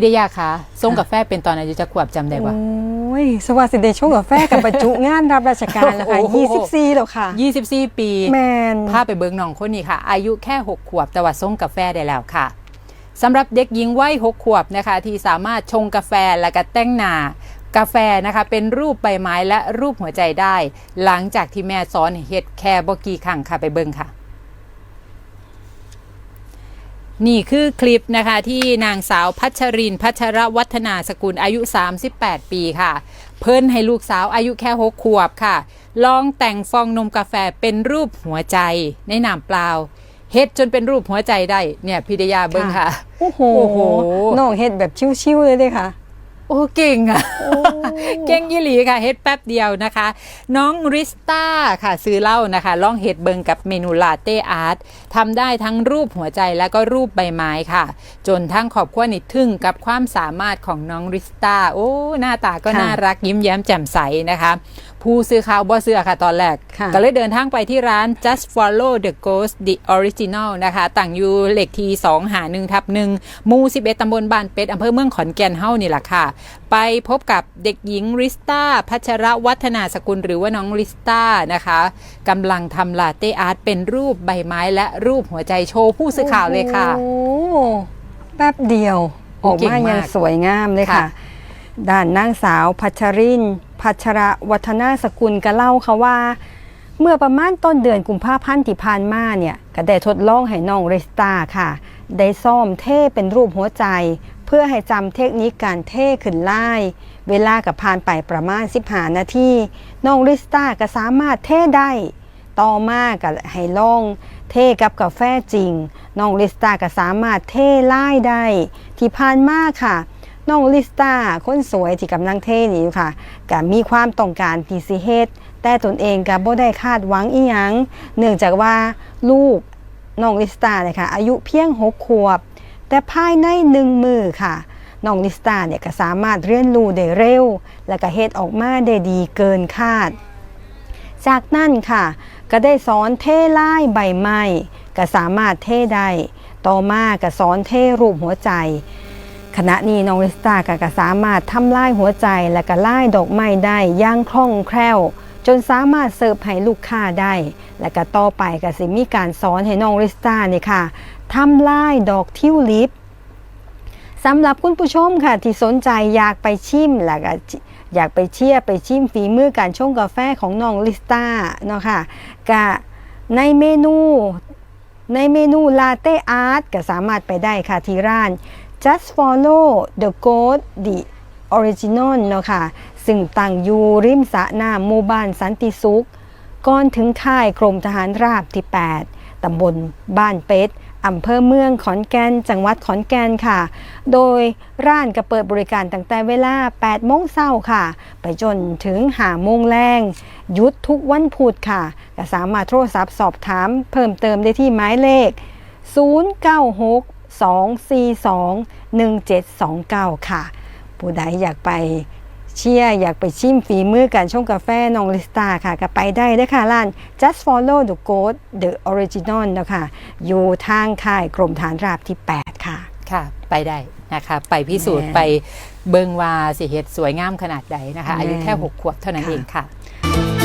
พี่เดยาคะส่งกาแฟเป็นตอนอายุจะขวบจำได้ปะ โอ้ยสวัสดีชงกาแฟกับบรรจุงานรับราชการแล้วค่ะโอ้โห 24แล้วค่ะ 24 ปี แมน พาไปเบิงน้องคนนี้ค่ะ อายุแค่ 6 ขวบแต่ว่าส่งกาแฟได้แล้วค่ะสำหรับเด็กหญิงวัย6ขวบนะคะ ที่สามารถชงกาแฟและก็แต่งหน้ากาแฟนะคะ เป็นรูปใบไม้และรูปหัวใจได้ หลังจากที่แม่สอนเฮ็ดแค่บกี่ครั้งค่ะไปเบิงค่ะ นี่คือคลิปนะคะที่นางสาวพัชริน พัชรวัฒนาสกุลอายุ 38 ปีค่ะ เพิ่นให้ลูกสาวอายุแค่6ขวบค่ะ ลองแต่งฟองนมกาแฟเป็นรูปหัวใจในน้ำเปล่าเฮ็ดจนเป็นรูปหัวใจได้เนี่ยพิดยาเบิ้งค่ะโอ้โหโอ้โห น้องเฮ็ดแบบชิวๆเลยเด้ค่ะ โอ้เก่งอะเก่งยี่หลีค่ะเฮ็ดแป๊บเดียวนะคะ น้องริสตาค่ะซื้อเหล้านะคะลองเฮ็ดเบิงกับเมนูลาเต้อาร์ตทำได้ทั้งรูปหัวใจแล้วก็รูปใบไม้ค่ะ จนทั้งขอบขั้วนิดทึ่งกับความสามารถของน้องริสตาโอ้หน้าตาก็ค่ะน่ารักยิ้มแย้มแจ่มใสนะคะ ผู้ซื้อข่าวบ่เสื้อค่ะตอนแรกค่ะก็เลยเดินทางไปที่ร้าน just follow the ghost the original นะคะตั้งอยู่เลขที่2หา1ทับ1หมู่11ตำบลบ้านเป็ดอำเภอเมืองขอนแก่นเฮ้านี่แหละค่ะ ไปพบกับเด็กหญิงริสตาพัชรวัฒนาสกุลหรือว่าน้องริสตานะคะกำลังทำลาเต้อาร์ตเป็นรูปใบไม้และรูปหัวใจโชว์ผู้สื่อข่าวเลยค่ะ โอ้โหแป๊บเดียวโอ้ออกเก่งมามากยังสวยงามเลยค่ะค่ะ ด้านนางสาวพัชริน พัชระวัฒนาสกุลก็เล่าค่ะว่า เมื่อประมาณต้นเดือนกุมภาพันธ์ที่ผ่านมาเนี่ยก็ได้ทดลองให้น้องเรสตาค่ะ ได้ซ่อมเท่เป็นรูปหัวใจ เพื่อให้จำเทคนิคการเท่ขึ้นไล่เวลากับผ่านไปประมาณ 15 นาทีน้องริสตาก็สามารถเท่ได้ต่อมาก็ให้ลอง เท่กับกาแฟจริง น้องลิสตาก็สามารถเท่ไล่ได้ ที่ผ่านมาค่ะ น้องลิสตาคนสวยที่กำลังเท่นี่อยู่ค่ะก็มีความต้องการที่สิเฮ็ดแต่ตนเองก็บ่ได้คาดหวังอีหยัง เนื่องจากว่าลูกน้องลิสตาเนี่ยค่ะอายุเพียง6ขวบ แต่ภายในหนึ่งมือค่ะน้องลิสตาเนี่ยก็สามารถเรียนรู้ได้เร็ว และก็เฮ็ดออกมาได้ดีเกินคาด จากนั้นค่ะ ก็ได้สอนเท่ไล่ใบไม้ก็สามารถเท่ได้ต่อมาก็สอนเท่รูปหัวใจ ขณะนี้น้องลิสตาก็กสามารถทำลายหัวใจและก็ล่ดอกไม้ได้ย่างคล่องแคล่ว จนสามารถเสิร์ฟให้ลูกค้าได้ และก็ต่อไปก็สิมีการสอนให้น้องลิสตาเนี่ยค่ะทำลายดอกทิวลิปสำหรับคุณผู้ชมค่ะ ที่สนใจอยากไปชิมแล้วก็อยากไปเชียร์ไปชิมฝีมือการชงกาแฟของน้องลิสตาเนาะค่ะกะในเมนูในเมนูลาเต้อาร์ตก็สามารถไปได้ค่ะที่ร้าน just follow the code the original เนาะค่ะซึ่งตั้งอยู่ริมสะน้ำหมู่บ้านสันติสุข ก่อนถึงค่ายกรมทหารราบที่ 8 ตำบลบ้านเป็ดอำเภอเมืองขอนแก่น จังหวัดขอนแก่นค่ะ โดยร้านก็เปิดบริการตั้งแต่เวลา 8 โมงเช้าค่ะ ไปจนถึงหาโมงแรงยุดทุกวันพุธค่ะ ก็สามารถโทรศัพท์สอบถามเพิ่มเติมได้ที่หมายเลข 096 242 1729 ค่ะ ผู้ใดอยากไปเชียร์อยากไปชิมฝีมือการชงกาแฟน้องลิสตาค่ะ ก็ไปได้เลยค่ะร้าน just follow the code the original นะคะอยู่ทางค่ายกรมฐานราบที่ 8 ค่ะ ค่ะ ไปได้นะคะไปพิสูจน์แม่ ไปเบิงว่าสิเฮ็ดสวยงามขนาดใดนะคะแม่อายุแค่ 6 ขวบเท่านั้นค่ะเองค่ะ